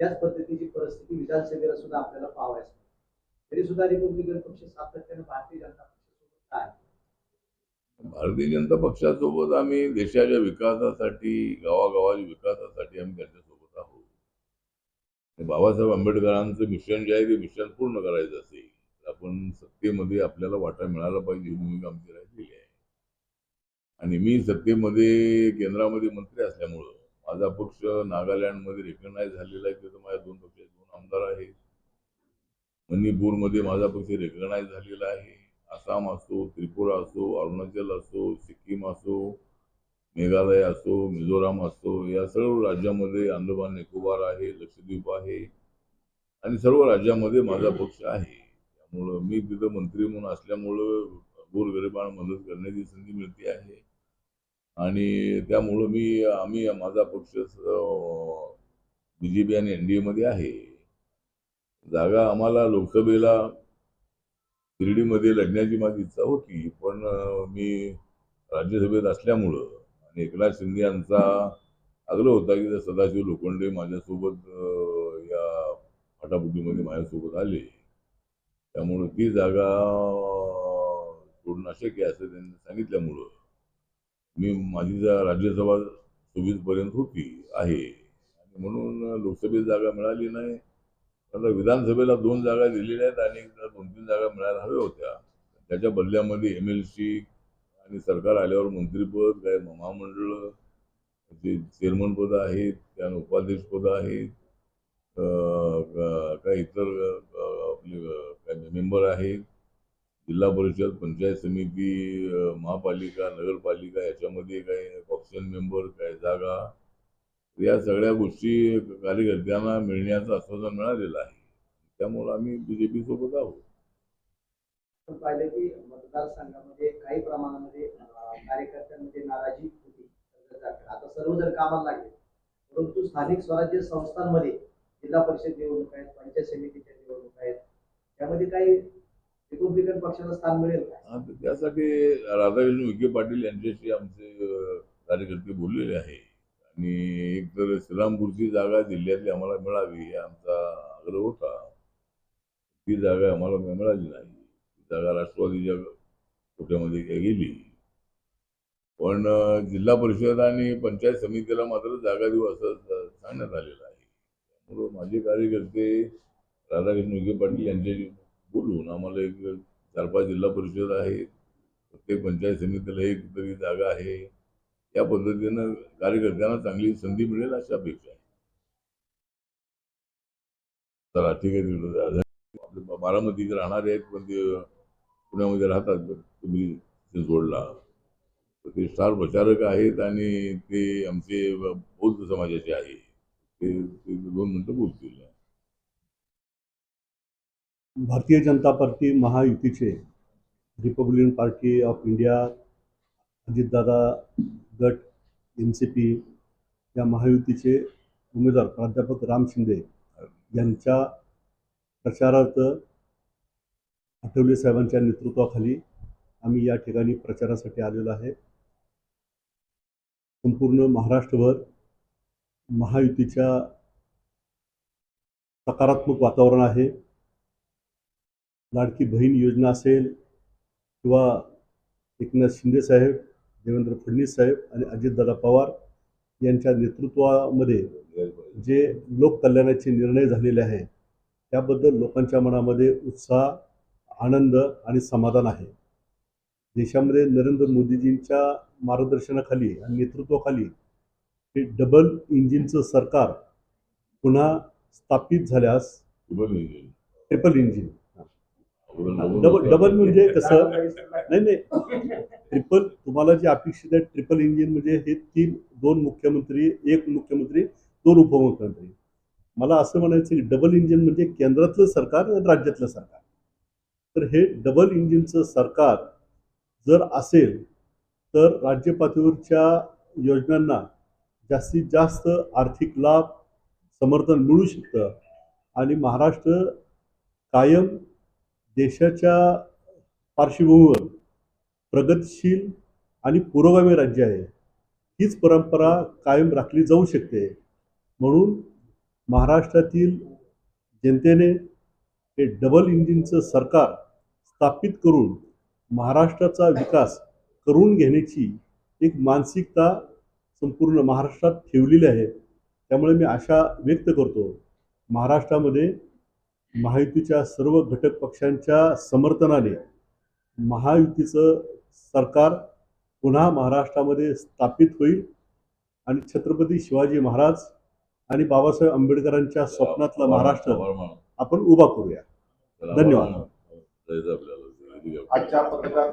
त्याच पद्धतीची परिस्थिती विधानसभेला सुद्धा आपल्याला पाहावयास तरी सुद्धा रिपब्लिकन पक्ष सातत्याने भारतीय जनता पक्षासोबत आहे? भारतीय जनता पक्षासोबत आम्ही देशाच्या विकासासाठी गावागावाच्या विकासासाठी आम्ही त्यांच्यासोबत आहोत. बाबासाहेब आंबेडकरांचं मिशन जे आहे ते मिशन पूर्ण करायचं असेल तर आपण सत्तेमध्ये आपल्याला वाटा मिळाला पाहिजे ही भूमिका आमची राहिलेली आहे. आणि मी सत्तेमध्ये केंद्रामध्ये मंत्री असल्यामुळं माझा पक्ष नागालँडमध्ये रेकग्नाईज झालेला आहे तिथं माझ्या दोन पक्षाचे दोन आमदार आहेत. मणिपूरमध्ये माझा पक्ष रेकग्नाईज झालेला आहे. आसाम असो त्रिपुरा असो अरुणाचल असो सिक्कीम असो मेघालय असो मिझोराम असो या सर्व राज्यामध्ये अंदमान निकोबार आहे लक्षद्वीप आहे आणि सर्व राज्यामध्ये माझा पक्ष आहे. त्यामुळं मी तिथं मंत्री म्हणून असल्यामुळं गोरगरिबांना मदत करण्याची संधी मिळते आहे. आणि त्यामुळं मी आम्ही माझा पक्ष बी जे पी आणि एन डी एमध्ये आहे. जागा आम्हाला लोकसभेला शिर्डीमध्ये लढण्याची माझी इच्छा होती पण मी राज्यसभेत असल्यामुळं आणि एकनाथ शिंदे यांचा आग्रह होता की जर सदाशिव लोखंडे माझ्यासोबत या फाटाफुटीमध्ये माझ्यासोबत आले त्यामुळं ती जागा सोडणं अशक्य आहे असं त्यांनी सांगितल्यामुळं मी माझी जा राज्यसभा चोवीसपर्यंत होती आहे. म्हणून लोकसभेत जागा मिळाली नाही. आता विधानसभेला दोन जागा दिलेल्या आहेत आणि दोन तीन जागा मिळायला हव्या होत्या. त्याच्या बदल्यामध्ये एम एल सी आणि सरकार आल्यावर मंत्रीपद काय महामंडळ जे चेअरमन आहेत त्या उपाध्यक्षपद आहेत काय इतर आपले काय मेंबर आहेत. जिल्हा परिषद पंचायत समिती महापालिका नगरपालिका याच्यामध्ये काय ऑप्शन मेंबर काय जागा या सगळ्या गोष्टी कार्यकर्त्यांना मिळण्याचं आश्वासन मिळालेलं आहे. त्यामुळे आम्ही बी जे पी सोबत आहोत. पाहिलं की मतदारसंघामध्ये काही प्रमाणामध्ये कार्यकर्त्यांमध्ये नाराजी होती. आता सर्व जर कामाला लागले. परंतु स्थानिक स्वराज्य संस्थांमध्ये जिल्हा परिषद निवडणूक आहेत पंचायत समितीच्या निवडणूक आहेत. त्यामध्ये काही रिपब्लिकन पक्षाला स्थान मिळेल त्यासाठी राधाकृष्ण विखे पाटील यांच्याशी आमचे कार्यकर्ते बोललेले आहे. आणि एक तर श्रीरामपूरची जागा जिल्ह्यातली आम्हाला मिळावी हे आमचा आग्रह होता. ती जागा आम्हाला मिळाली नाही. ती जागा राष्ट्रवादीच्या कोट्यामध्ये गेली? पण जिल्हा परिषद आणि पंचायत समितीला मात्र जागा देऊ असं सांगण्यात आलेलं आहे. त्यामुळं माझे कार्यकर्ते राधाकृष्ण विखे पाटील यांच्याशी बोलून आम्हाला एक चार पाच जिल्हा परिषद आहे प्रत्येक पंचायत समितीला एक तरी जागा आहे. या पद्धतीनं कार्यकर्त्यांना चांगली संधी मिळेल अशी अपेक्षा आहे. चला ठीक आहे तिकडे जा. बारामतीचे राहणारे आहेत पण ते पुण्यामध्ये राहतात. तुम्ही ते जोडला. तर ते स्टार प्रचारक आहेत आणि ते आमचे बौद्ध समाजाचे आहे. ते दोन मिनटं बोलतील. भारतीय जनता पार्टी महायुतीचे Republican Party of India Ajitdada गट एन सी पी या महायुतीचे उमेदवार प्राध्यापक राम शिंदे यांच्या प्रचारार्थ आठवले साहेबांच्या नेतृत्वाखाली आम्ही या ठिकाणी प्रचारासाठी आलेलो आहे. संपूर्ण महाराष्ट्रभर महायुतीच्या सकारात्मक वातावरण आहे. लाडकी बहीण योजना असेल किंवा एकनाथ शिंदे साहेब देवेंद्र फडणवीस साहेब आणि अजितदादा पवार यांच्या नेतृत्वामध्ये जे लोककल्याणाचे निर्णय झालेले आहे त्याबद्दल लोकांच्या मनामध्ये उत्साह आनंद आणि समाधान आहे. देशामध्ये नरेंद्र मोदीजींच्या मार्गदर्शनाखाली आणि नेतृत्वाखाली हे डबल इंजिनचं सरकार पुन्हा स्थापित झाल्यास ट्रिपल इंजिन डबल डबल म्हणजे कसं नाही नाही. ट्रिपल तुम्हाला जे अपेक्षित आहे ट्रिपल इंजिन म्हणजे हे तीन दोन मुख्यमंत्री एक मुख्यमंत्री दोन उपमुख्यमंत्री. मला असं म्हणायचं की डबल इंजिन म्हणजे केंद्रातलं सरकार आणि राज्यातलं सरकार. तर हे डबल इंजिनचं सरकार जर असेल तर राज्य पातळीवरच्या योजनांना जास्तीत जास्त आर्थिक लाभ समर्थन मिळू शकतं. आणि महाराष्ट्र कायम देशाच्या पार्श्वभूमीवर प्रगतशील आणि पुरोगामी राज्य आहे. हीच परंपरा कायम राखली जाऊ शकते. म्हणून महाराष्ट्रातील जनतेने हे डबल इंजिनचं सरकार स्थापित करून महाराष्ट्राचा विकास करून घेण्याची एक मानसिकता संपूर्ण महाराष्ट्रात ठेवलेली आहे. त्यामुळे मी आशा व्यक्त करतो. महाराष्ट्रामध्ये महायुतीच्या सर्व घटक पक्षांच्या समर्थनाने महायुतीचं सरकार पुन्हा महाराष्ट्रामध्ये स्थापित होईल आणि छत्रपती शिवाजी महाराज आणि बाबासाहेब आंबेडकरांच्या स्वप्नातला महाराष्ट्र आपण उभा करूया. धन्यवाद. आजच्या पत्रकार